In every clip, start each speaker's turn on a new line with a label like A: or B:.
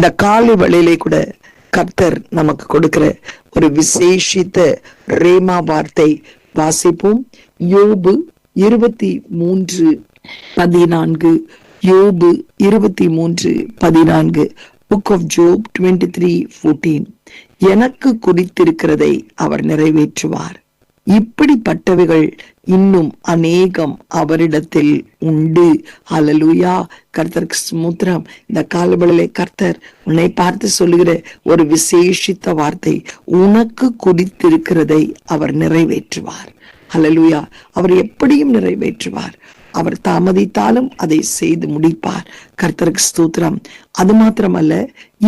A: இந்த காலை வழியிலே கூட கர்த்தர் நமக்கு கொடுக்கிற ஒரு விசேஷித்த ரேமா வார்த்தை வாசிப்போம். யோபு இருபத்தி மூன்று பதினான்கு. யோபு இருபத்தி மூன்று பதினான்கு. Book of Job twenty three fourteen எனக்கு குறித்திருக்கிறதை அவர் நிறைவேற்றுவார். இப்படிப்பட்டவைகள் இன்னும் அநேகம் அவரிடத்தில் உண்டு. அலலுயா கர்த்தருக்கு ஸ்முத்திரம் இந்த காலவெளியிலே கர்த்தர் உன்னை பார்த்து சொல்லுகிற ஒரு விசேஷித்த வார்த்தை உனக்கு குறித்திருக்கிறதை அவர் நிறைவேற்றுவார். அலலுயா அவர் எப்படியும் நிறைவேற்றுவார். அவர் தாமதித்தாலும் அதை செய்து முடிப்பார். கர்த்தருக்கு ஸ்தோத்திரம். அது மாத்திரமல்ல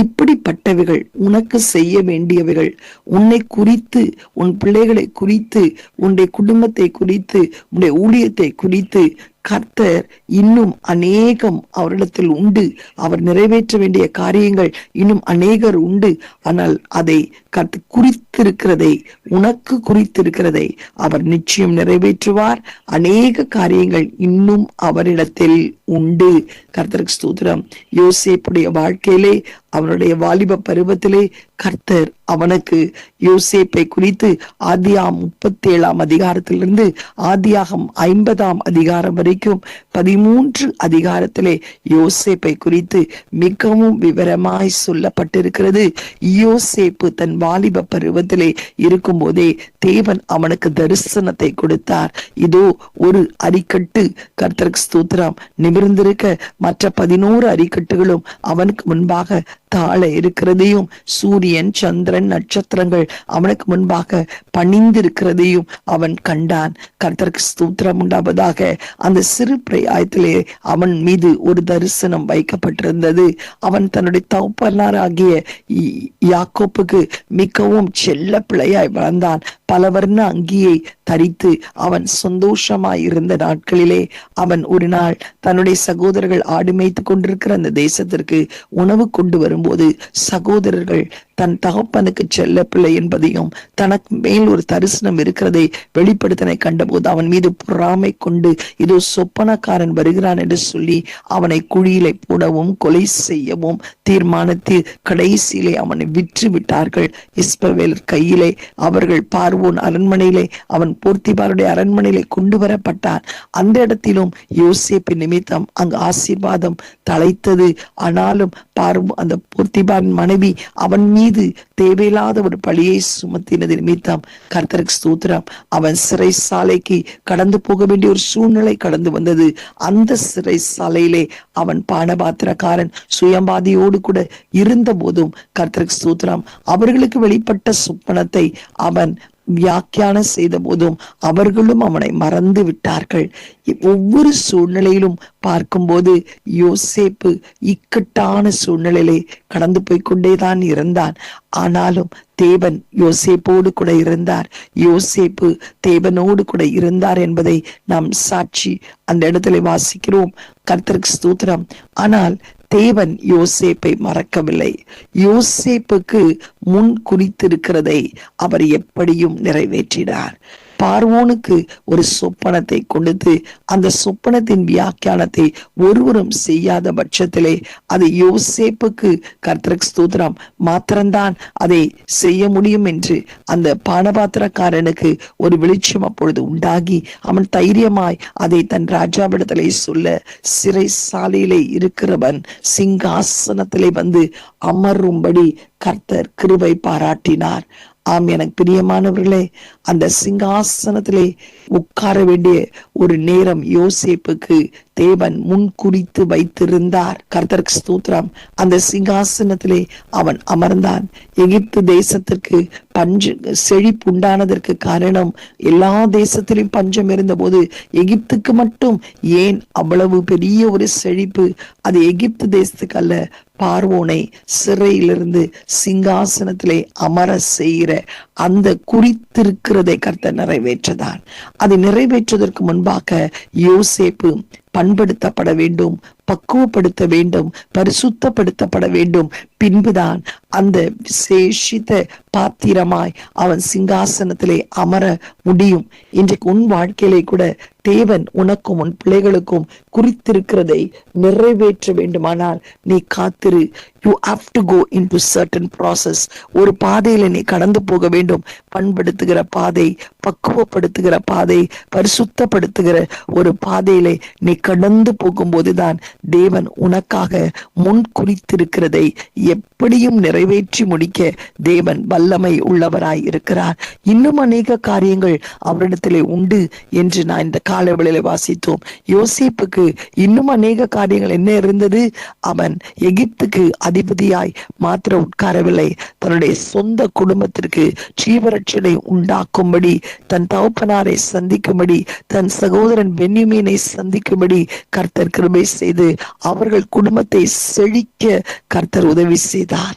A: இப்படிப்பட்டவைகள் உனக்கு செய்ய வேண்டியவைகள் உன்னை குறித்து உன் பிள்ளைகளை குறித்து உன்னுடைய குடும்பத்தை குறித்து உன்னுடைய ஊழியத்தை குறித்து கர்த்தர் இன்னும் அநேகம் அவரிடத்தில் உண்டு. அவர் நிறைவேற்ற வேண்டிய காரியங்கள் இன்னும் அநேகர் உண்டு. ஆனால் அதை கர்த்த குறித்திருக்கிறதை உனக்கு குறித்திருக்கிறதை அவர் நிச்சயம் நிறைவேற்றுவார். அநேக காரியங்கள் இன்னும் அவரிடத்தில் உண்டு. கர்த்தருக்கு ஸ்தூத்திரம். யோசேப்புடைய வாழ்க்கையிலே அவனுடைய வாலிப பருவத்திலே கர்த்தர் அவனுக்கு யோசேப்பை குறித்து ஆதியாம் முப்பத்தி ஏழாம் அதிகாரத்திலிருந்து ஆதியாகம் ஐம்பதாம் அதிகாரம் வரைக்கும் பதிமூன்று அதிகாரத்திலே யோசேப்பை குறித்து மிகவும் விவரமாய் சொல்லப்பட்டிருக்கிறது. யோசேப்பு தன் வாலிப பருவத்திலே இருக்கும் போதே தேவன் அவனுக்கு தரிசனத்தை கொடுத்தார். இதோ ஒரு அரிக்கட்டு கர்த்தருக்கு ஸ்தூத்திரம். நிமிர்ந்திருக்க மற்ற பதினோரு அரிக்கட்டுகளும் அவனுக்கு முன்பாக தாழ இருக்கிறதையும் சூரியன் சந்திரன் நட்சத்திரங்கள் அவனுக்கு முன்பாக பணிந்திருக்கிறதையும் அவன் கண்டான். கர்த்தருக்கு ஸ்தூத்திரம் உண்டாவதாக. அந்த சிறு பிரயாயத்திலே அவன் மீது ஒரு தரிசனம் வைக்கப்பட்டிருந்தது. அவன் தன்னுடைய தௌப்பனாராகிய யாக்கோப்புக்கு மிகவும் செல்ல பிள்ளையாய் வளர்ந்தான். பல வர்ண அங்கியை தரித்து அவன் சந்தோஷமாய் இருந்த நாட்களிலே அவன் ஒரு நாள் தன்னுடைய சகோதரர்கள் ஆடு மேய்த்து கொண்டிருக்கிற அந்த தேசத்திற்கு உணவு கொண்டு வரும் வரும்போது சகோதரர்கள் தன் தகப்பனுக்கு செல்ல பிள்ளை என்பதையும் தனக்கு மேல் ஒரு தரிசனம் இருக்கிறதை வெளிப்படுத்தனை கண்டபோது அவன் மீது பொறாமை கொண்டு இதோ சொப்பனக்காரன் வருகிறான் என்று சொல்லி அவனை குழியிலே போடவும் கொலை செய்யவும் தீர்மானித்து கடைசியிலே அவனை விற்று விட்டார்கள் இஸ்பவேல் கையிலே அவர்கள் பார்வோன் அரண்மனையிலே அவன் போர்த்திபாருடைய அரண்மனையிலே கொண்டு வரப்பட்டான் அந்த இடத்திலும் யோசிப்பின் நிமித்தம் அங்கு ஆசீர்வாதம் தலைத்தது ஆனாலும் பார்வோ அந்த போர்த்திபாரின் மனைவி அவன் மீது தேவையில்லாத ஒரு பழியை சுமத்தினது நிமித்தம் கர்த்தருக்கு ஸ்தூத்திரம். அவன் சிறை சாலைக்கு கடந்து போக வேண்டிய ஒரு சூழ்நிலை கடந்து வந்தது. அந்த சிறை சாலையிலே அவன் பானபாத்திரக்காரன் சுயம்பாதியோடு கூட இருந்த போதும் கர்த்தருக்கு ஸ்தூத்திரம். அவர்களுக்கு வெளிப்பட்ட சுப்பனத்தை அவன் வியாக்கியானம் செய்த போதும் அவர்களும் அவனை மறந்து விட்டார்கள். ஒவ்வொரு சூழ்நிலையிலும் பார்க்கும்போது யோசேப்பு இக்கட்டான சூழ்நிலையிலே கடந்து போய்கொண்டேதான் இருந்தான். ஆனாலும் தேவன் யோசேப்போடு கூட இருந்தார். யோசேப்பு தேவனோடு கூட இருந்தார் என்பதை நாம் சாட்சி அந்த இடத்துல வாசிக்கிறோம். கர்த்தருக்கு ஸ்தூத்திரம். ஆனால் தேவன் யோசேப்பை மறக்கவில்லை. யோசேப்புக்கு முன் குறித்திருக்கிறதை அவர் எப்படியும் நிறைவேற்றினார். பார்வோனுக்கு ஒரு சொப்பனத்தை கொடுத்து அந்த சொப்பனத்தின் வியாக்கியானத்தை ஒருவரும் செய்யாத பட்சத்திலே அது யோசேப்புக்கு கர்த்தருக்கு ஸ்தூத்திரம். மாத்திரம்தான் அதை செய்ய முடியும் என்று அந்த பானபாத்திரக்காரனுக்கு ஒரு வெளிச்சம் அப்பொழுது உண்டாகி அவன் தைரியமாய் அதை தன் ராஜாவிடத்திலே சொல்ல சிறை சாலையிலே இருக்கிறவன் சிங்காசனத்திலே வந்து அமரும்படி கர்த்தர் கிருபை பாராட்டினார். ஆம் எனக்கு பிரியமானவர்களே அந்த சிங்காசனத்திலே உட்கார வேண்டிய ஒரு நேரம் யோசேப்புக்கு தேவன் முன் குறித்து வைத்திருந்தார். கர்த்தர்க்கு ஸ்தூத்திரம். அந்த சிங்காசனத்திலே அவன் அமர்ந்தான். எகிப்து தேசத்திற்கு பஞ்சு செழிப்பு உண்டானதற்கு காரணம் எல்லா தேசத்திலும் பஞ்சம் இருந்தபோது எகிப்துக்கு மட்டும் ஏன் அவ்வளவு பெரிய ஒரு செழிப்பு? அது எகிப்து தேசத்துக்கு அல்ல பார்வோனை சிறையிலிருந்து சிங்காசனத்திலே அமர செய்கிற அந்த குறித்திருக்கிறதை கர்த்தர் நிறைவேற்றதான் அதை நிறைவேற்றுவதற்கு முன்பாக யோசேப்பு பண்படுத்தப்பட வேண்டும் பக்குவப்படுத்த வேண்டும் பரிசுத்தப்படுத்தப்பட வேண்டும். பின்புதான் அந்த விசேஷித்த பாத்திரமாய் அவன் சிங்காசனத்திலே அமர முடியும். இன்றைக்கு உன் வாழ்க்கையிலே கூட தேவன் உனக்கும் உன் பிள்ளைகளுக்கும் குறித்திருக்கிறதை நிறைவேற்ற வேண்டுமானால் நீ காத்திரு. You have to go into certain process ஒரு பாதையில நீ கடந்து போக வேண்டும். பண்படுத்துகிற பாதை பக்குவப்படுத்துகிற பாதை பரிசுத்தப்படுத்துகிற ஒரு பாதையிலே நீ கடந்து போகும்போதுதான் தேவன் உனக்காக முன் குறித்திருக்கிறதை எப்படியும் நிறைவேற்றி முடிக்க தேவன் வல்லமை உள்ளவராய் இருக்கிறார். இன்னும் அநேக காரியங்கள் அவரிடத்திலே உண்டு என்று நான் இந்த காலவெளியில வாசித்தோம். யோசிப்புக்கு இன்னும் அநேக காரியங்கள் என்ன இருந்தது? அவன் எகிப்துக்கு அதிபதியாய் மாத்திர உட்காரவில்லை. தன்னுடைய சொந்த குடும்பத்திற்கு ஜீவரட்சனை உண்டாக்கும்படி தன் தகப்பனாரை சந்திக்கும்படி தன் சகோதரன் பென்யுமீனை சந்திக்கும்படி கர்த்தர் கிருபை செய்து அவர்கள் குடும்பத்தை செழிக்க கர்த்தர் உதவி செய்தார்.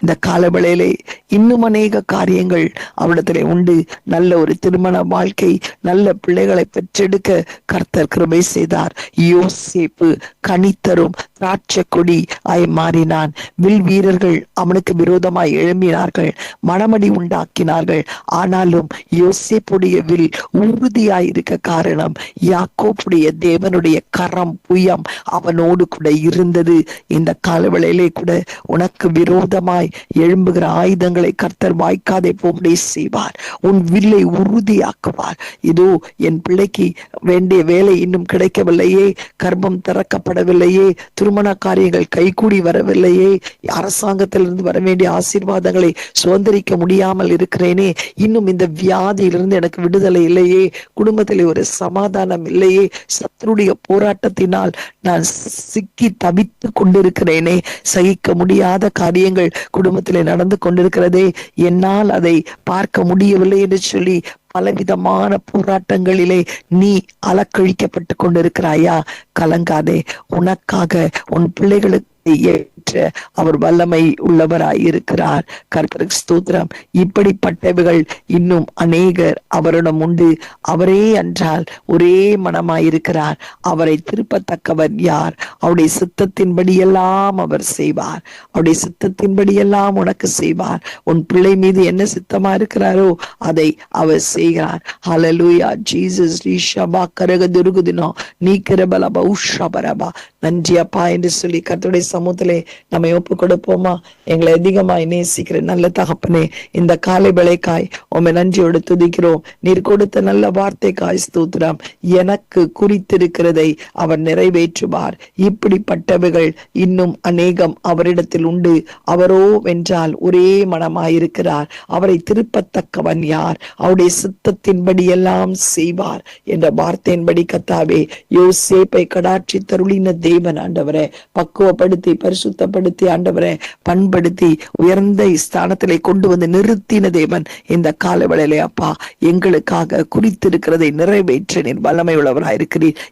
A: இந்த காலவேளையிலே இன்னும் அநேக காரியங்கள் அவரிடத்திலே உண்டு. நல்ல ஒரு திருமண வாழ்க்கை நல்ல பிள்ளைகளை பெற்றெடுக்க கர்த்தர் கிருபை செய்தார். யோசேப்பு கனித்தரும் திராட்சை கொடி ஆய் மாறினான். வில் வீரர்கள் அவனுக்கு விரோதமாய் எழும்பினார்கள் மனமடி உண்டாக்கினார்கள். ஆனாலும் யோசேப்புடைய வில் உறுதியாய் இருக்க காரணம் யாக்கோப்புடைய தேவனுடைய கரம் புயம் அவனோடு கூட இருந்தது. இந்த காலவேளையிலே கூட உனக்கு விரோதமாய் எழும்புகிற ஆயுதங்கள் கர்த்தர் வாய்க்காதே போம்படி செய்வார். உன் வில்லை உறுதியாக்குவார். இதோ என் பிள்ளைக்கு வேண்டிய வேலை இன்னும் கிடைக்கவில்லையே கர்ப்பம் திறக்கப்படவில்லையே திருமண காரியங்கள் கைகூடி வரவில்லையே அரசாங்கத்திலிருந்து வர வேண்டிய ஆசீர்வாதங்களை சுதந்திரிக்க முடியாமல் இருக்கிறேனே இன்னும் இந்த வியாதியிலிருந்து எனக்கு விடுதலை இல்லையே குடும்பத்திலே ஒரு சமாதானம் இல்லையே சத்துருடைய போராட்டத்தினால் நான் சிக்கி தவித்து கொண்டிருக்கிறேனே சகிக்க முடியாத காரியங்கள் குடும்பத்திலே நடந்து கொண்டிருக்கிறதே. என்னால் அதை பார்க்க முடியவில்லை என்று சொல்லி பலவிதமான போராட்டங்களிலே நீ அலக்கழிக்கப்பட்டு கொண்டிருக்கிறாயா? கலங்காதே. உனக்காக உன் பிள்ளைகளுக்கு ஏற்ற அவர் வல்லமை உள்ளவராயிருக்கிறார். கர்த்தருக்கு ஸ்தோத்திரம். இப்படிப்பட்டவைகள் இன்னும் அநேகர் அவரிடம் உண்டு. அவரே அன்றால் ஒரே மனமாயிருக்கிறார். அவரை திருப்பத்தக்கவர் யார்? அவருடைய சித்தத்தின்படி எல்லாம் அவர் செய்வார். அவருடைய சித்தத்தின்படி எல்லாம் உனக்கு செய்வார். உன் பிள்ளை மீது என்ன சித்தமா இருக்கிறாரோ அதை அவர் செய்கிறார். ஹலலூயா ஜீசஸ் ரிஷபா கரக துருகுதினோ நீ கிரபலபா உஷபரபா நன்றி அப்பா என்று சொல்லி கர்த்தருடைய சமூகத்திலே நம்மை ஒப்பு கொடுப்போமா எங்களை அதிகமாய் நேசிக்கிற நல்ல தகப்பனே இந்த காலை விளைக்காய் உண்மை நன்றியோடு துதிக்கிறோம். நீர் கொடுத்த நல்ல வார்த்தைக்காய் ஸ்தூத்திரம். எனக்கு குறித்திருக்கிறதை அவர் நிறைவேற்றுவார். இப்படிப்பட்டவைகள் இன்னும் அநேகம் அவரிடத்தில் உண்டு. அவரோ வென்றால் ஒரே மனமாயிருக்கிறார். அவரை திருப்பத்தக்கவன் யார்? அவருடைய சித்தத்தின்படி எல்லாம் செய்வார் என்ற வார்த்தையின்படி கத்தாவே யோசேப்பை கடாட்சி தருளின தேவன் ஆண்டவரை பக்குவப்படுத்த பரிசுத்தப்படுத்தி ஆண்டவரை பண்படுத்தி உயர்ந்த ஸ்தானத்திலே கொண்டு வந்து நிறுத்தின தேவன் இந்த காலவேளையிலே அப்பா. எங்களுக்காக குறித்திருக்கிறதை நிறைவேற்ற. நீர் வல்லமை உள்ளவராக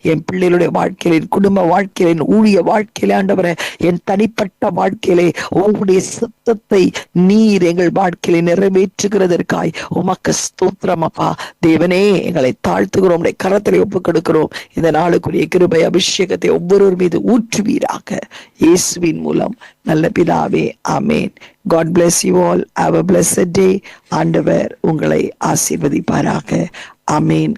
A: என் பிள்ளைகளுடைய வாழ்க்கையில குடும்ப வாழ்க்கையில ஊழிய வாழ்க்கையில ஆண்டவரை என் தனிப்பட்ட வாழ்க்கையிலே உங்களுடைய சித்தத்தை நீர் எங்கள் வாழ்க்கையில நிறைவேற்றுகிறதற்காய் உமக்கு ஸ்தோத்திரம் அப்பா. தேவனே எங்களை தாழ்த்துகிறோம் கரத்திலே ஒப்புக் கொடுக்கிறோம். இந்த நாளுக்குரிய கிருபை அபிஷேகத்தை ஒவ்வொருவர் மீது ஊற்றுவீராக. இயேசுவின் மூலம் நல்ல பிதாவே ஆமேன். God bless you all have a blessed day ஆண்டவர் உங்களை ஆசீர்வதிப்பாராக. ஆமேன்.